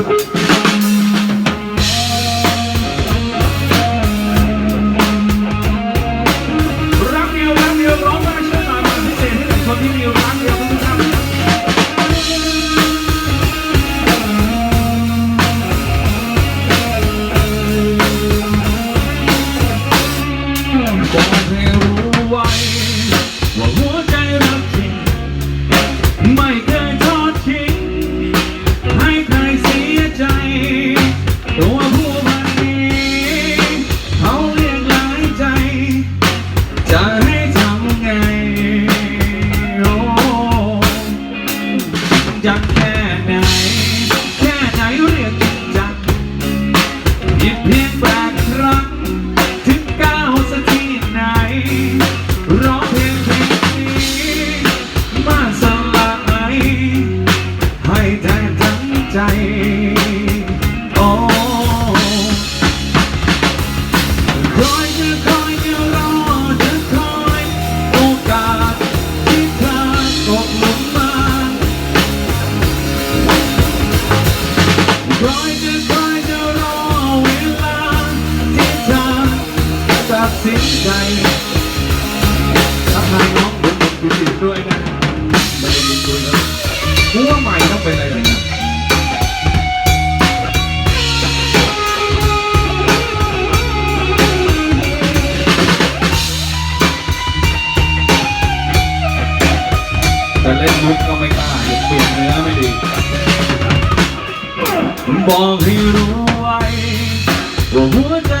รักเดียวรักเดียวร้องได้ช่วยหน่อยมาพิเศษให้กับคนที่มีรักเดียวทุกท่านบอกให้รู้ไว้ จังแค่ไหน แค่ไหนเรียกจริงจังผิดเพียงแปด ตัดสินใจทักทายน้องผมผมดูสิด้วยนะไม่ได้ยินคุยแล้วกูว่าใหม่ต้องเป็นอะไรนะแต่เล่นมุกก็ไม่กล้าเปลี่ยนเนื้อไม่ดี บอกให้รู้ไว้ว่าหัวใจ